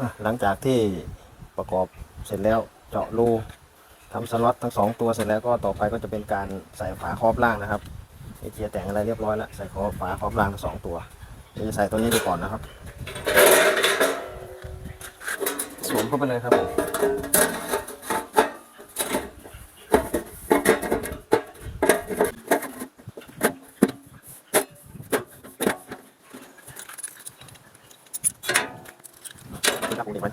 อะหลังจากที่ประกอบเสร็จแล้วเจาะรูทำสล็อตทั้งสองตัวเสร็จแล้วก็ต่อไปก็จะเป็นการใส่ฝาครอบล่างนะครับไอเจียแต่งอะไรเรียบร้อยแล้วใส่คอฝาครอบล่างทั้งสองตัวเดี๋ยวจะใส่ตัวนี้ไปก่อนนะครับสวมเข้าไปเลยครับผม จับมือไว้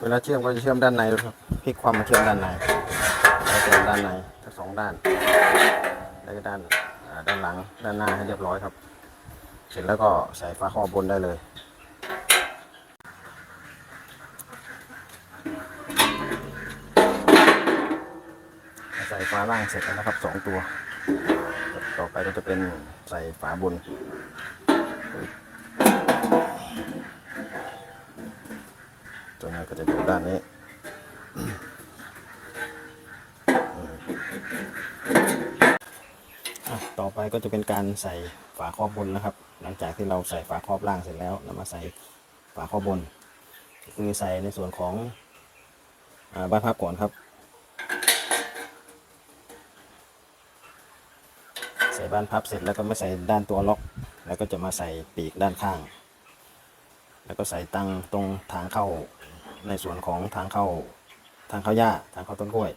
เวลาเชื่อมก็จะเชื่อมด้านในครับพลิกความมาเชื่อมด้านในเชื่อมด้านในทั้งสองด้านแล้วก็ด้านด้านหลังด้านหน้าให้เรียบร้อยครับ เสร็จแล้วก็ใส่ฝาครอบบนได้เลยใส่ฝาล่างเสร็จแล้วนะครับสองตัว ต่อไปก็จะเป็นใส่ฝาบน ตัวนี้ก็ จะอยู่ด้านนี้ต่อไปก็จะเป็นการใส่ฝาครอบบนนะครับ หลังจากที่เราใส่ฝาครอบล่างเสร็จแล้วเรามาใส่ฝาครอบบน คือใส่ในส่วนของอาบ้านพับก่อนครับ ใส่บ้านพับเสร็จแล้วก็มาใส่ด้านตัวล็อก แล้วก็จะมาใส่ปีกด้านข้าง แล้วก็ใส่ตั้งตรงทางเข้า ในส่วนของทางเข้าทางเข้าหญ้าทางเข้าต้นกล้วย